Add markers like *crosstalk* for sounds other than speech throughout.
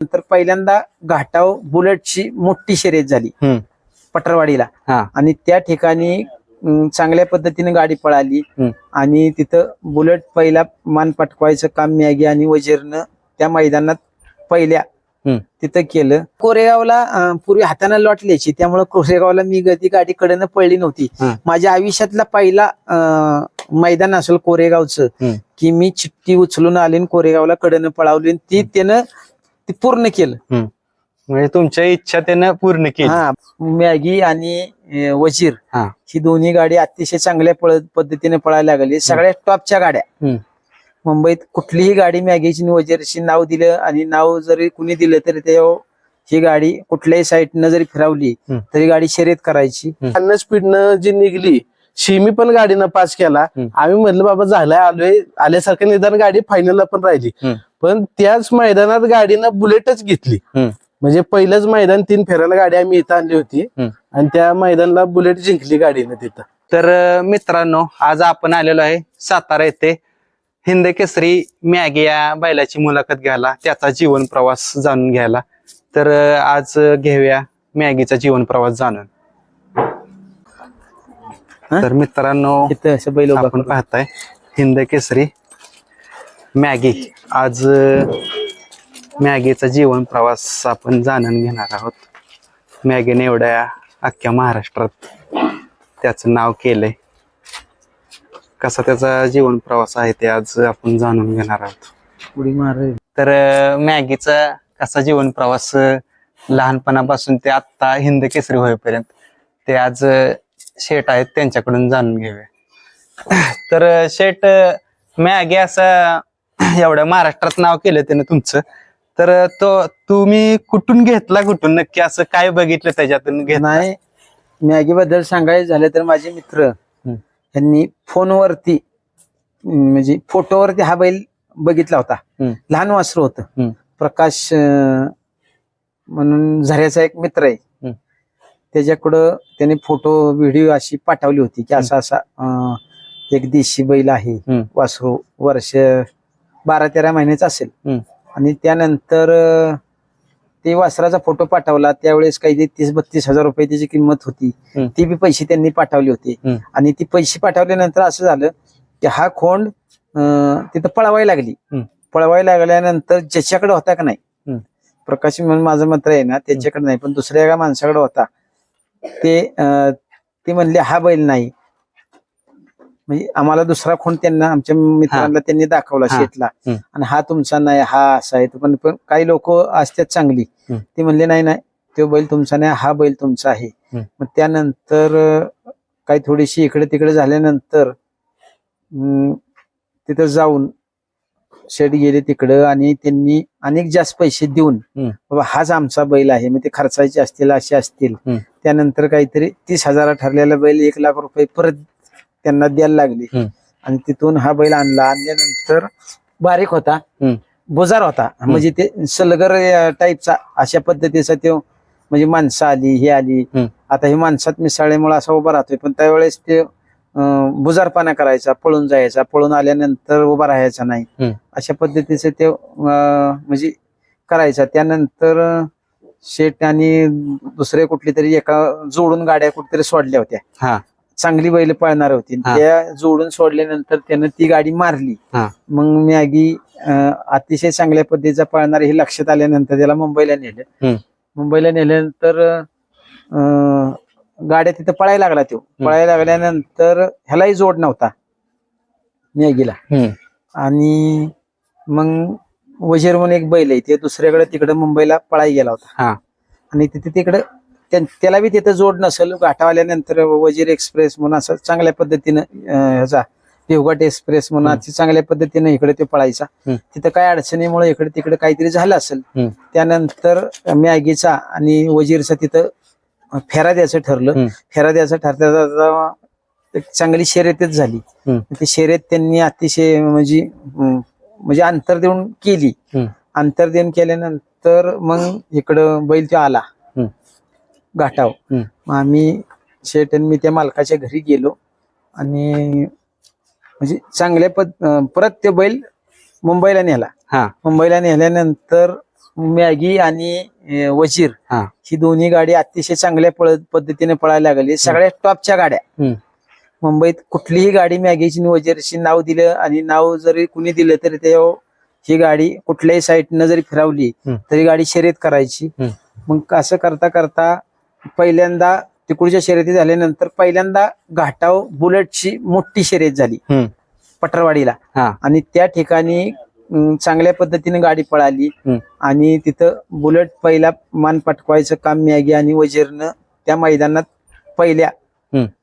नंतर पहिल्यांदा घाटाव बुलेटची मोठी शर्यत झाली. पटरवाडीला हा आणि त्या ठिकाणी अं, चांगल्या पद्धतीने गाडी पळाली हम्म. आणि तिथं बुलेट पहिला मान पटकवायचं काम मॅगी आणि वजीरनं त्या मैदानात पहिल्या हम्म. तिथं केलं कोरेगावला अं, पूर्वी हाताने लॉट लिहायची त्यामुळे कोरेगावला मी ग- ती गाडी कडनं पळली नव्हती हम्म. माझ्या आयुष्यातला पहिला अं, मैदान असेल कोरेगावचं हम्म. की मी चिठ्ठी उचलून आले आणि कोरेगावला कडनं पळावली आणि ती त्यानं ती पूर्ण केलं. म्हणजे तुमच्या इच्छा त्यानं पूर्ण केली. हा मॅगी आणि अं, वजीर. हा. ही दोन्ही गाडी अतिशय चांगल्या पळ- पद्धतीने पळायला लागली. सगळ्या टॉपच्या गाड्या. हम्म. मुंबईत कुठलीही गाडी मॅगीची आणि वजीरची नाव दिलं आणि नाव जरी कुणी दिलं तरी ते ही गाडी कुठल्याही साईडनं जरी फिरवली हम्म. तरी गाडी शर्यत करायची. पन्नास स्पीडनं जी निघली शिमी पण गाडीनं पास केला. हम्म. आम्ही म्हणलं बाबा झालाय आलोय. आल्यासारखं निदान गाडी फायनलला पण राहिली. हम्म. पण त्याच मैदानात गाडीनं बुलेटच घेतली. म्हणजे पहिलंच मैदान तीन फेरायला गाडी आम्ही इथं आणली होती. आणि त्या मैदानाला बुलेट जिंकली गाडीनं तिथं तर मित्रांनो आज आपण आलेलो आहे सातारा येथे हिंद केसरी मॅगी या बैलाची मुलाखत घ्यायला त्याचा जीवन प्रवास जाणून घ्यायला तर आज घेऊया मॅगीचा जीवन प्रवास जाणून? तर मित्रांनो इथं असं बैल आपण. पाहताय हिंद केसरी मॅगी. आज मॅगीचा जीवन प्रवास आपण जाणून घेणार आहोत. मॅगीने एवढ्या अख्ख्या महाराष्ट्रात त्याचं नाव केलंय. कसा त्याचा जीवन प्रवास आहे ते आज आपण जाणून घेणार आहोत. उडी मार तर मॅगीचा कसा जीवन प्रवास लहानपणापासून ते आत्ता हिंद केसरी होईपर्यंत ते आज शेट आहेत त्यांच्याकडून जाणून घेऊया. तर शेट मॅगी असं *clears throat* एवढ्या महाराष्ट्रात नाव केलं त्यानं तुमचं तर तो तुम्ही कुठून घेतला कुठून नक्की असं काय बघितलं त्याच्यातून घेत नाही मॅगी बद्दल सांगायचं झालं तर माझे मित्र. यांनी फोनवरती म्हणजे फोटोवरती हा बैल बघितला होता. लहान वासरू होतं. प्रकाश म्हणून झऱ्याचा एक मित्र आहे. त्याच्याकडं त्याने फोटो व्हिडिओ अशी पाठवली होती की असा असा एक देशी बैल आहे. वासरू वर्ष बारा तेरा महिन्याचा असेल. आणि त्यानंतर ते वासराचा फोटो पाठवला त्यावेळेस काही तीस बत्तीस हजार रुपये त्याची किंमत होती. ती बी पैसे त्यांनी पाठवले होते. आणि ती पैसे पाठवल्यानंतर असं झालं की हा खोंड तिथं पळवायला लागली. पळवायला लागल्यानंतर ज्याच्याकडे होता का नाही. प्रकाश म्हणून माझं मत आहे ना त्याच्याकडे नाही पण दुसऱ्या एका माणसाकडे होता ते ते म्हणले हा बैल नाही म्हणजे आम्हाला दुसरा खोंड त्यांना आमच्या मित्रांना त्यांनी दाखवला. शेतला. आणि हा तुमचा नाही हा असा आहे पण पण काही लोक असतात चांगली. ते म्हणले नाही नाही तो बैल तुमचा नाही हा बैल तुमचा आहे. मग त्यानंतर काही थोडीशी इकडे तिकडे झाल्यानंतर तिथं जाऊन शेड गेले तिकडं आणि त्यांनी अनेक जास्त पैसे देऊन. बाबा हाच आमचा बैल आहे मग ते खर्चाचे असतील असे असतील. त्यानंतर काहीतरी तीस हजार ठरलेला बैल एक लाख रुपये परत त्यांना द्यायला लागले. हम्म. आणि तिथून हा बैल आणला. आणल्यानंतर बारीक होता. हम्म. बुजार होता. म्हणजे ते सलगर टाईपचा अशा पद्धतीचा तो म्हणजे माणसं आली ही आली. हम्म. आता हे माणसात मिसळल्यामुळे असा उभा राहतोय. पण त्यावेळेस ते अं, बुजारपणा करायचा पळून जायचा. पळून आल्यानंतर उभा राहायचा नाही. अशा पद्धतीचे ते अं, म्हणजे करायचा. त्यानंतर अं, शेट आणि दुसरे कुठली तरी एका जोडून गाड्या कुठेतरी सोडल्या होत्या. हा. चांगली बैल पळणार होती हा. त्या जोडून सोडल्यानंतर त्यानं ती गाडी मारली हा. मग मॅगी अं, अतिशय चांगल्या पद्धतीचा पळणार हे लक्षात आल्यानंतर त्याला मुंबईला नेलं हम्म. मुंबईला नेल्यानंतर अं, गाड्या तिथं पळायला लागला तो पळायला लागल्यानंतर ह्यालाही जोड नव्हता मॅगीला हम्म. आणि मग वजीर म्हणून एक बैल आहे ते दुसऱ्याकडे तिकडे मुंबईला पळाई गेला होता हा आणि तिथे तिकडं त्याला बी तिथं जोड नसेल घाटा आल्यानंतर वजीर एक्सप्रेस म्हणून असं चांगल्या पद्धतीनं ह्याचा देवघाट एक्सप्रेस म्हणून चांगल्या पद्धतीनं इकडे ते पळायचा. तिथं काय अडचणीमुळे इकडे तिकडे काहीतरी झालं असेल. त्यानंतर मॅगीचा आणि वजीरचा तिथं फेरा द्यायचं ठरलं. फेरा द्यायचं ठरता एक चांगली शर्यतच झाली. ती शर्यत त्यांनी अतिशय म्हणजे म्हणजे अंतर देऊन केली. अंतर देऊन केल्यानंतर मग इकडं बैल तो आला. घाटाव हम्म. मग आम्ही शेट आणि मी त्या मालकाच्या घरी गेलो आणि म्हणजे चांगल्या पद परत ते बैल मुंबईला नेला हा मुंबईला नेल्यानंतर मॅगी आणि वजीर हा. ही दोन्ही गाडी अतिशय चांगल्या पळ पद्धतीने पळायला लागली सगळ्या टॉपच्या गाड्या हम्म. मुंबईत कुठलीही गाडी मॅगीची आणि वजीरची नाव दिलं आणि नाव जरी कुणी दिलं तरी ते ही गाडी कुठल्याही साईडनं जरी फिरवली हम्म. तरी गाडी शर्यत करायची हम्म. मग असं करता करता पहिल्यांदा तिकडच्या शर्यती झाल्यानंतर पहिल्यांदा घाटाव बुलेटची मोठी शर्यत झाली. पटरवाडीला आणि त्या ठिकाणी चांगल्या पद्धतीने गाडी पळाली. आणि तिथं बुलेट पहिला मान पटकवायचं काम मॅगी आणि वजीरनं त्या मैदानात पहिल्या.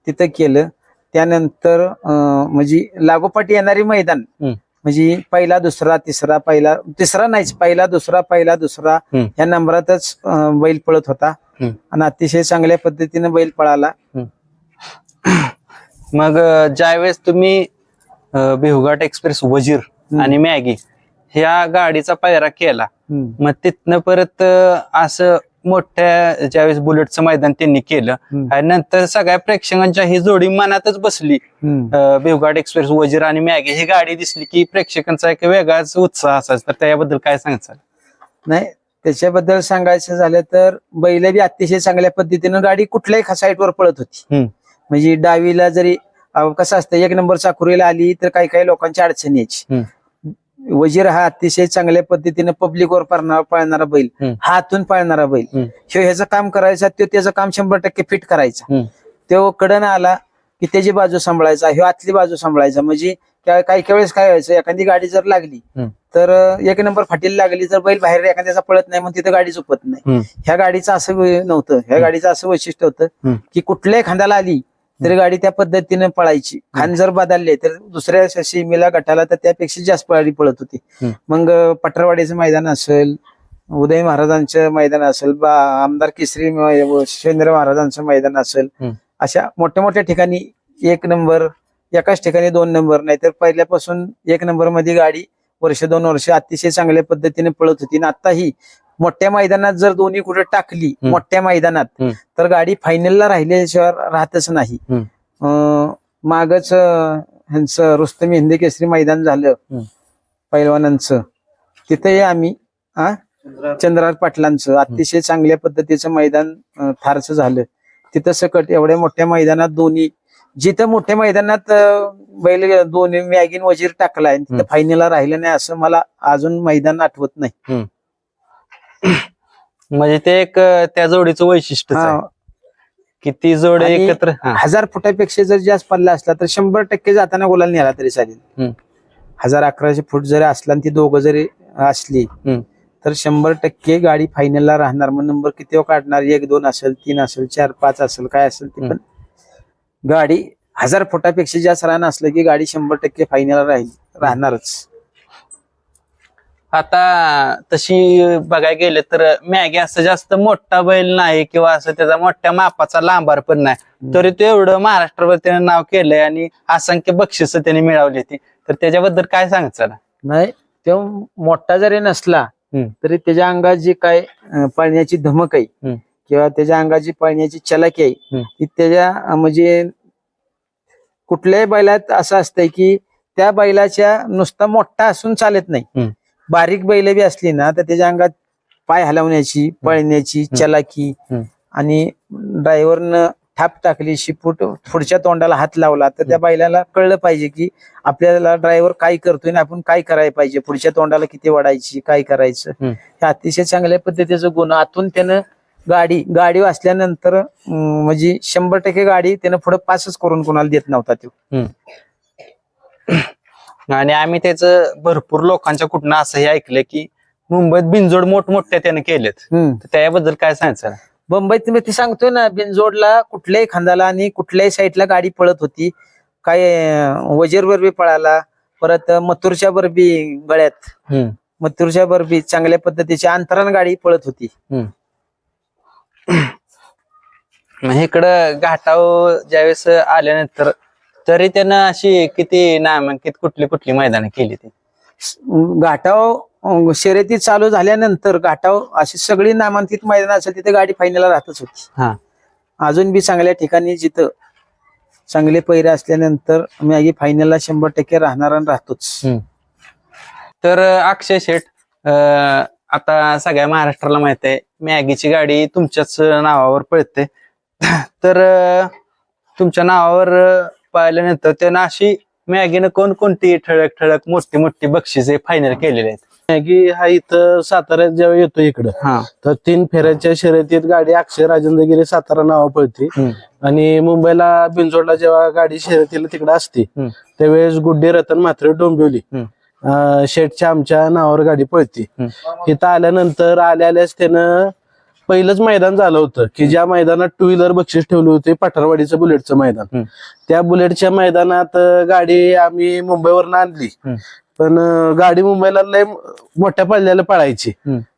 तिथं केलं त्यानंतर म्हणजे लागोपाठ येणारी मैदान. म्हणजे पहिला दुसरा तिसरा पहिला तिसरा नाहीच पहिला दुसरा पहिला दुसरा. या नंबरातच बैल पळत होता. आणि अतिशय चांगल्या पद्धतीने बैल पळाला. मग ज्यावेळेस तुम्ही भिवघाट एक्सप्रेस वजीर. आणि मॅगी ह्या गाडीचा पायरा केला. मग तिथनं परत असं मोठ्या ज्यावेळेस बुलेटचं मैदान त्यांनी केलं. आणि नंतर सगळ्या प्रेक्षकांच्या ही जोडी मनातच बसली भिवघाट एक्सप्रेस वजीर आणि मॅगी. ही गाडी दिसली की प्रेक्षकांचा एक वेगळाच उत्साह असायचा. तर त्याबद्दल काय सांगाल? नाही त्याच्याबद्दल सांगायचं झालं तर बैल बी अतिशय चांगल्या पद्धतीनं गाडी कुठल्याही साईडवर पळत होती. म्हणजे डावीला जरी कसं असतं एक नंबर चाकुरीला आली तर काही काही लोकांची अडचण यायची वजीर हा अतिशय चांगल्या पद्धतीनं पब्लिकवर पळणारा पळणारा बैल. हा आतून पळणारा बैल. ह्यो ह्याचं काम करायचा तो त्याचं काम शंभर टक्के फिट करायचा. तो कडन आला की त्याची बाजू सांभाळायचा ह्यो आतली बाजू सांभाळायचा म्हणजे काय काही काही वेळेस काय व्हायचं एखादी गाडी जर लागली. तर एक नंबर फाटीला लागली तर बैल बाहेर एखाद्याचा पळत नाही म्हणून तिथं गाडी चुकत नाही. ह्या गाडीचं असं नव्हतं ह्या गाडीचं असं वैशिष्ट्य होतं. की कुठल्याही खांद्याला आली तरी गाडी त्या पद्धतीने पळायची खांद जर बदलले तर दुसऱ्या सीमेला गटाला तर त्यापेक्षा जास्त गाडी पळत होती. मग पटरवाडीचं मैदान असेल उदय महाराजांचं मैदान असेल बा आमदार केसरी शिवेंद्र महाराजांचं मैदान असेल. अशा मोठ्या मोठ्या ठिकाणी एक नंबर एकाच ठिकाणी दोन नंबर नाही तर पहिल्यापासून एक नंबरमध्ये गाडी वर्ष दोन वर्ष अतिशय चांगल्या पद्धतीने पळत होती. आणि आताही मोठ्या मैदानात जर दोन्ही कुठे टाकली. मोठ्या मैदानात. तर गाडी फायनलला राहिल्याशिवाय राहतच नाही. मागच ह्यांचं रुस्तमी हिंदी केसरी मैदान झालं. पैलवानांचं. तिथेही आम्ही आ? चंद्रहार पाटलांचं. अतिशय चांगल्या पद्धतीचं मैदान थारचं झालं. तिथं सकट एवढ्या मोठ्या मैदानात दोन्ही जिथं मोठ्या मैदानात बैल दोन्ही मॅगिन वजीर टाकलाय तिथं. फायनलला राहिलं नाही असं मला अजून मैदान आठवत नाही *clears throat* म्हणजे ते एक त्या जोडीचं वैशिष्ट्य हा, की ती जोड एकत्र हा. हजार फुटापेक्षा जर जास्त पल्ला असला तर शंभर टक्के जाताना गोलाला नेला तरी चालेल. हजार अकराशे फूट जरी असला आणि ती दोघं जरी असली. तर शंभर टक्के गाडी फायनलला राहणार मग नंबर किती काढणार एक दोन असेल तीन असेल चार पाच असेल काय असेल ते. पण गाडी हजार फुटापेक्षा जास्त राहणं असलं की गाडी शंभर टक्के फायनलला राहील राहणारच. आता तशी बघायला गेले तर मॅगी असं जास्त मोठा बैल नाही किंवा असं त्याचा मोठ्या मापाचा लांबार पण नाही. तरी तो एवढं महाराष्ट्रभर त्याने नाव केलंय आणि असंख्य बक्षिस त्याने मिळवली ती तर त्याच्याबद्दल काय सांगायचं नाही तो मोठा जरी नसला. तरी त्याच्या अंगात जी काय अं, पळण्याची धमक आहे. किंवा त्याच्या अंगाची पळण्याची चलाकी आहे. ती त्याच्या म्हणजे कुठल्याही बैलात असं असतंय की त्या बैलाच्या नुसता मोठा असून चालत नाही. बारीक बैल बी असली ना तर त्याच्या अंगात पाय हलवण्याची पळण्याची चलाकी. आणि ड्रायव्हरनं थाप टाकली शिपूट पुढच्या तोंडाला हात लावला तर त्या बैलाला कळलं पाहिजे की आपल्याला ड्रायव्हर काय करतोय आणि आपण काय करायला पाहिजे पुढच्या तोंडाला किती वाढायची काय करायचं. हे अतिशय चांगल्या पद्धतीचं गुण आतून त्यानं गाडी गाडी वाचल्यानंतर म्हणजे शंभर टक्के गाडी त्यानं पुढे पासच करून कोणाला देत नव्हता तो. आणि आम्ही त्याचं भरपूर लोकांच्या कुठनं असंही ऐकलं की मुंबईत बिनजोड मोठमोठ्या त्याने केलेत. त्याबद्दल काय सांगायचं? मुंबईत मी ते सांगतोय ना बिनजोडला कुठल्याही खांदाला आणि कुठल्याही साईडला गाडी पळत होती. काय अं, वजीरवर बी पळाला परत मथुरच्या वर बी गळ्यात. मथुरच्या वर बी चांगल्या पद्धतीची अंतरान गाडी पळत होती. इकडं घाटाव ज्यावेळेस आल्यानंतर तरी त्यानं अशी किती नामांकित कुठली कुठली मैदानं केली ती? घाटाव शर्यती चालू झाल्यानंतर घाटाव अशी सगळी नामांकित मैदान असेल तिथे गाडी फायनलला राहतच होती. हा. अजून बी चांगल्या ठिकाणी जिथं चांगले पैरे असल्यानंतर मॅगी फायनलला शंभर टक्के राहणार राहतोच. तर अक्षय शेठ आता सगळ्या महाराष्ट्राला माहीत आहे मॅगीची गाडी तुमच्याच नावावर पळते. तर तुमच्या नावावर पाहिल्यानंतर त्यानं अशी मॅगीनं कोणकोणती ठळक ठळक मोठी मोठी बक्षिसे फायनल केलेली आहेत? मॅगी हा इथं साताऱ्यात जेव्हा येतो इकडं हा. तर तीन फेऱ्याच्या शर्यतीत गाडी अक्षय राजेंद्रगिरी सातारा नावा पळते. आणि मुंबईला बिंजोडला जेव्हा गाडी शर्यतीला तिकडे असते. त्यावेळेस गुड्डे रतन म्हात्रे डोंबिवली. शेठच्या आमच्या नावावर गाडी पळते. इथं आल्यानंतर आल्या आल्यास त्यानं पहिलंच मैदान झालं होतं की ज्या मैदानात टू व्हीलर बक्षीस ठेवले होते पठारवाडीचं बुलेटचं मैदान. त्या बुलेटच्या मैदानात गाडी आम्ही मुंबईवरनं आणली. पण गाडी मुंबईला लय मोठ्या पल्ल्याला पळायची.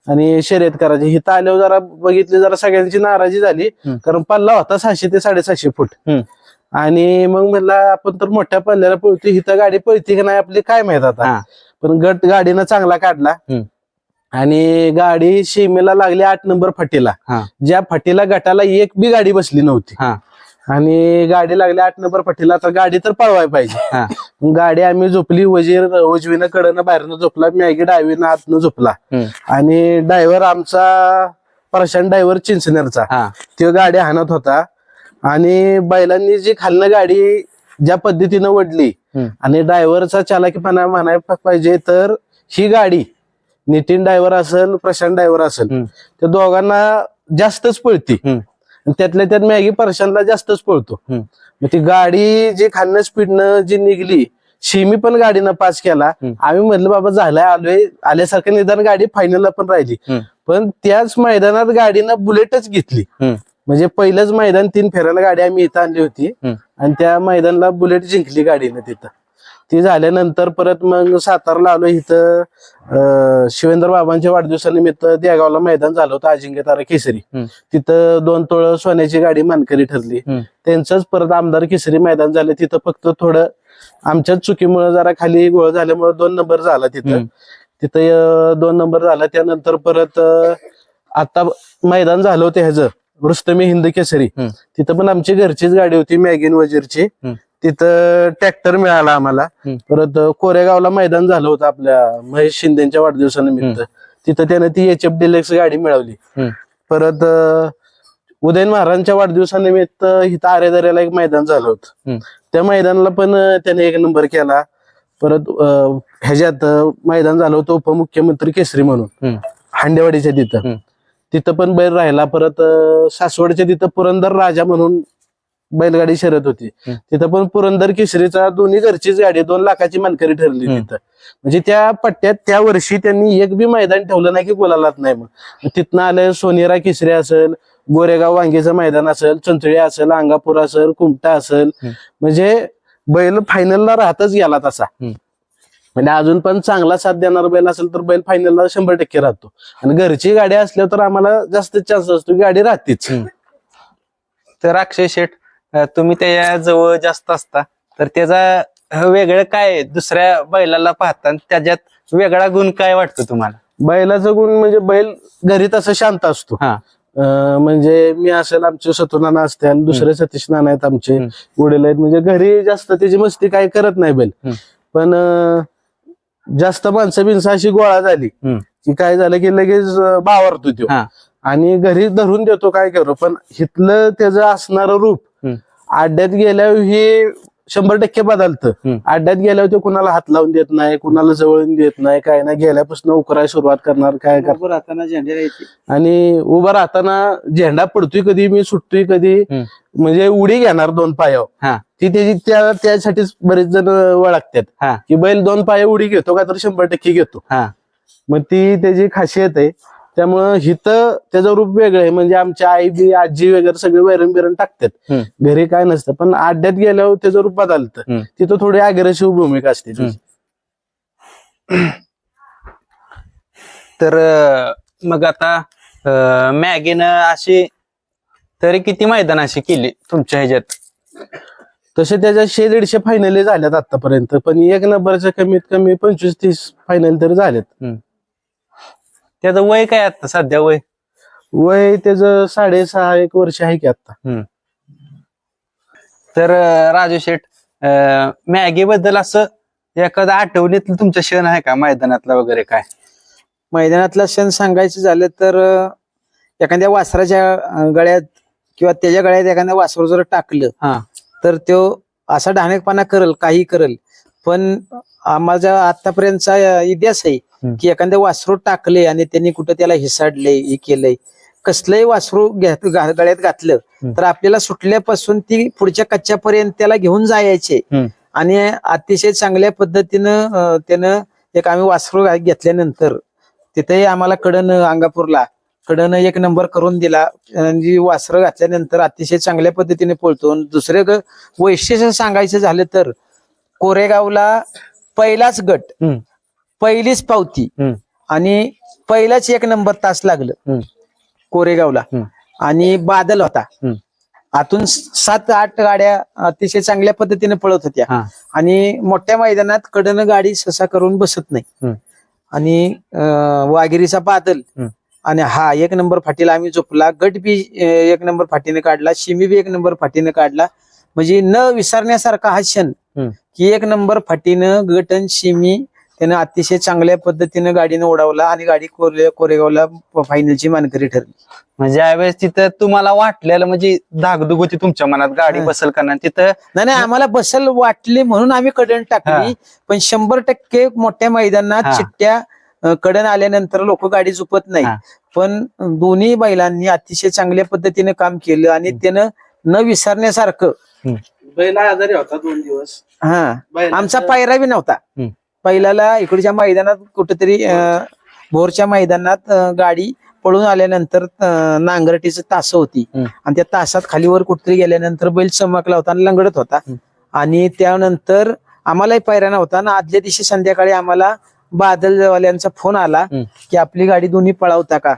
आणि शर्यत करायची इथं आल्यावर जरा बघितली जरा सगळ्यांची नाराजी झाली. कारण पल्ला होता सहाशे ते साडेसहाशे फूट. आणि मग म्हणला आपण तर मोठ्या पल्ल्याला पळतो इथं गाडी पळते की नाही आपली काय माहीत आता. पण गट गाडीनं चांगला काढला. आणि गाडी सीमेला लागली आठ नंबर फटीला. ज्या फटीला गटाला एक बी गाडी बसली नव्हती. आणि गाडी लागली आठ नंबर फटीला तर गाडी तर पळवाय पाहिजे. गाडी आम्ही झोपली वजीर उजवीनं कडनं बाहेरनं झोपला मॅगी डावीनं आतनं झोपला. आणि ड्रायव्हर आमचा प्रशांत ड्रायव्हर चिंचनेरचा. तो गाडी हाणत होता. आणि बैलांनी जी खालनं गाडी ज्या पद्धतीनं ओढली. आणि ड्रायव्हरचा चालाकीपणा म्हणायला पाहिजे तर ही गाडी नितीन ड्रायव्हर असेल प्रशांत ड्रायव्हर असेल. त्या दोघांना जास्तच पळती त्यातल्या त्यात मॅगी प्रशांतला जास्तच पळतो. मग ती गाडी जी खालनं स्पीडनं जी निघली शिमी पण गाडीनं पास केला. आम्ही म्हटलं बाबा झालाय आलोय आल्यासारखं निदान गाडी फायनलला पण राहिली. पण त्याच मैदानात गाडीनं बुलेटच घेतली. म्हणजे पहिलंच मैदान तीन फेऱ्याला गाडी आम्ही इथं आणली होती. आणि त्या मैदानाला बुलेट जिंकली गाडीनं तिथं ती झाल्यानंतर परत मग सातारला आलो इथं शिवेंद्र बाबांच्या वाढदिवसानिमित्त देगावला मैदान झालं होतं अजिंक्य तारा केसरी. तिथं दोन तोळ सोन्याची गाडी मानकरी ठरली. त्यांचंच परत आमदार केसरी मैदान झालं तिथं फक्त थोडं आमच्याच चुकीमुळे जरा खाली गोळ झाल्यामुळे दोन नंबर झाला तिथं. तिथं दोन नंबर झाला त्यानंतर परत आता मैदान झालं होतं ह्याचं रुस्तमी हिंद केसरी. तिथं पण आमची घरचीच गाडी होती मॅगिन वजीरची. तिथं ट्रॅक्टर मिळाला आम्हाला. परत कोरेगावला मैदान झालं होतं आपल्या महेश शिंदेच्या वाढदिवसानिमित्त तिथं त्यानं ती एच एफ डिलेक्स गाडी मिळवली. परत उदयन महाराजांच्या वाढदिवसानिमित्त इथं आरेदऱ्याला एक मैदान झालं होतं. त्या मैदानाला पण त्याने एक नंबर केला परत ह्याच्यात मैदान झालं होतं उपमुख्यमंत्री केसरी म्हणून. हांडेवाडीच्या तिथं. तिथं पण बैल राहिला परत सासवडच्या तिथं पुरंदर राजा म्हणून बैलगाडी शर्यत होती. तिथं पण पुरंदर केसरीचा दोन्ही घरचीच गाडी दोन लाखाची मानकरी ठरली. तिथं म्हणजे त्या पट्ट्यात त्या वर्षी त्यांनी एक बी मैदान ठेवलं नाही की बोलायलाच नाही मग तिथनं आलं सोनेरा केसरी असेल गोरेगाव वांगीचं मैदान असेल चंचळी असेल अंगापूर असेल कुमटा असेल. म्हणजे बैल फायनलला राहतच गेला तसा. म्हणजे अजून पण चांगला साथ देणारा बैल असेल तर बैल फायनलला शंभर टक्के राहतो. आणि घरची गाडी असल्यावर तर आम्हाला जास्त चान्स असतो की गाडी राहतेच. तर अक्षय शेठ तुम्ही त्याच्याजवळ जास्त असता तर त्याचा वेगळं काय? दुसऱ्या बैलाला पाहता त्याच्यात वेगळा गुण काय वाटतो तुम्हाला? बैलाचा गुण म्हणजे बैल घरी तसं शांत असतो. हा. म्हणजे मी असेल आमचे सतुनाना असतील दुसरे सतीश नाना आहेत आमचे. वडील आहेत. म्हणजे घरी जास्त त्याची मस्ती काय करत नाही बैल. पण जास्त माणसं बिनसं अशी गोळा झाली. की काय झालं की लगेच बावरतो तो हा. आणि घरी धरून देतो काय करू पण इथलं त्याचं असणारं रूप हम्म. अड्ड्यात गेल्यावर हे शंभर टक्के बदलतं. अड्ड्यात गेल्यावर ते कुणाला हात लावून देत नाही कुणाला जवळून देत नाही काय नाही. गेल्यापासून उकराय सुरुवात करणार काय करणार. राहताना झेंडे आणि उभा राहताना झेंडा पडतोय कधी मी सुटतोय कधी. म्हणजे उडी घेणार दोन पायावर. हा. ती त्याची त्या त्यासाठीच बरेच जण ओळखतात हा. की बैल दोन पाया उडी घेतो का तर शंभर टक्के घेतो. हा. मग ती त्याची खासियत आहे. त्यामुळं हिथं त्याचं रूप वेगळं आहे. म्हणजे आमच्या आई बी आजी वगैरे सगळे वैरण बिरण टाकतात. घरी काय नसतं. पण अड्ड्यात गेल्यावर त्याचं रूप बदलतं हम्म. तिथं थोडी अग्रेसिव्ह भूमिका असते. तर मग आता मॅगीनं अशी तरी किती मैदान अशी केली तुमच्या ह्याच्यात? तसे त्याच्या शे दीडशे फायनली झाल्यात आतापर्यंत. पण एक नंबरच्या कमीत कमी पंचवीस तीस फायनल तरी झाल्यात. त्याचं वय काय आता सध्या वय? वय त्याचं साडेसहा एक वर्ष आहे की आता. तर अं, राजू शेठ मॅगी बद्दल असं एखादा आठवणीतलं तुमचं क्षण आहे का? मैदानातला वगैरे काय? मैदानातला क्षण सांगायचं झालं तर अं, एखाद्या वासराच्या अं, गळ्यात किंवा त्याच्या गळ्यात एखाद्या वासरू जर टाकलं हा. तर तो असा ढाणेकपणा करल काही करल. पण माझा आतापर्यंतचा इतिहास आहे हम्म. की एखाद्या वासरू टाकले आणि त्यांनी कुठं त्याला हिसाडले हे केलंय कसलंही वासरू गळ्यात घातलं. तर आपल्याला सुटल्यापासून ती पुढच्या कच्च्यापर्यंत त्याला घेऊन जायचे. आणि अतिशय चांगल्या पद्धतीनं त्यानं एक आम्ही वासरू घेतल्यानंतर तिथेही आम्हाला कडन अंगापूरला कडन एक नंबर करून दिला वासरं घातल्यानंतर अतिशय चांगल्या पद्धतीने पळतो दुसरं वैशिष्ट्य सांगायचं झालं तर कोरेगावला पहिलाच गट. पहिलीच पावती हम्म. आणि पहिलाच एक नंबर तास लागलं हम्म. कोरेगावला हम्म. आणि बादल होता हम्म. आतून सात आठ गाड्या अतिशय चांगल्या पद्धतीने पळत होत्या हा. आणि मोठ्या मैदानात कडनं गाडी ससा करून बसत नाही हम्म. आणि अं, वाघिरीचा बादल हम्म. आणि हा एक नंबर फाटीला आम्ही झोपला गट बी अं, एक नंबर फाटीने काढला शिमी बी एक नंबर फाटीने काढला म्हणजे न विसरण्यासारखा हा क्षण हम्म. की एक नंबर फाटीनं गट आणि शिमी त्यानं अतिशय चांगल्या पद्धतीनं गाडीनं ओढवला आणि गाडी कोरे कोरेगावला फायनलची मानकरी ठरली. म्हणजे ज्यावेळेस तिथं तुम्हाला वाटलेलं म्हणजे धाकधूक होती तुमच्या मनात गाडी. बसल का नाही? तिथं नाही नाही आम्हाला बसल वाटली म्हणून आम्ही कडण टाकली. पण शंभर टक्के मोठ्या मैदानात. चिट्ट्या कडण आल्यानंतर लोक गाडी चुकत नाही. पण दोन्ही बैलांनी अतिशय चांगल्या पद्धतीने काम केलं आणि त्यानं न विसरण्यासारखं. बैल आजारी होता दोन दिवस. हा. आमचा पायरा बी नव्हता. पहिल्याला इकडच्या मैदानात कुठेतरी भोरच्या मैदानात गाडी पळून आल्यानंतर नांगरटीचं तास होती. आणि त्या तासात खालीवर कुठेतरी गेल्यानंतर बैल चमकला होता आणि लंगडत होता. आणि त्यानंतर आम्हालाही पायरा नव्हता आणि आदल्या दिवशी संध्याकाळी आम्हाला बादलवाल्यांचा फोन आला. की आपली गाडी दोन्ही पळवता का.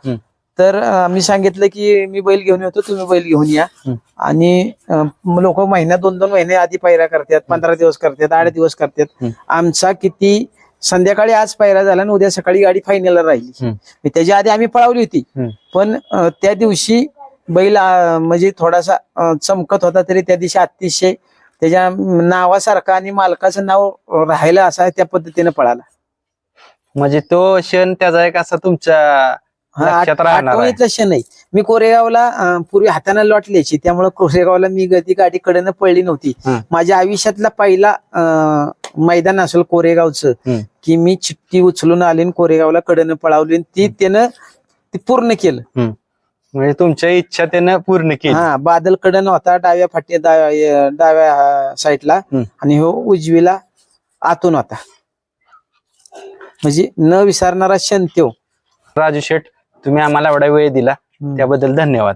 तर मी सांगितलं की मी बैल घेऊन येतो तुम्ही बैल घेऊन या. आणि लोक महिन्यात दोन दोन महिने आधी पायऱ्या करतात पंधरा दिवस करतात आठ दिवस करतात. आमचा किती संध्याकाळी आज पायरा झाला आणि उद्या सकाळी गाडी फायनलला राहिली त्याच्या आधी आम्ही पळवली होती. पण त्या दिवशी बैल म्हणजे थोडासा चमकत होता तरी त्या दिवशी अतिशय त्याच्या नावासारखा आणि मालकाचं नाव राहिलं असा त्या पद्धतीने पळाला म्हणजे तो क्षण त्याचा एक असा तुमच्या लक्षात राहणार आहे. आठवणीतला क्षण आहे मी कोरेगावला अं, पूर्वी हाताने लॉट लिहायची. त्यामुळे कोरेगावला मी गती गाडी कडनं पडली नव्हती. माझ्या आयुष्यातला पहिला अं, मैदान असेल कोरेगावचं. की मी चिठ्ठी उचलून आली आणि कोरेगावला कडनं पळावली आणि ती त्यानं ती पूर्ण केलं. म्हणजे तुमच्या इच्छा त्यानं पूर्ण केली. हा बादल कडन होता डाव्या फाटी डाव्या डाव्या अं, साईडला. आणि हो उजवीला आतून होता. म्हणजे न विसरणारा क्षण त्यो राजू शेठ तुम्ही आम्हाला एवढा वेळ दिला त्याबद्दल धन्यवाद.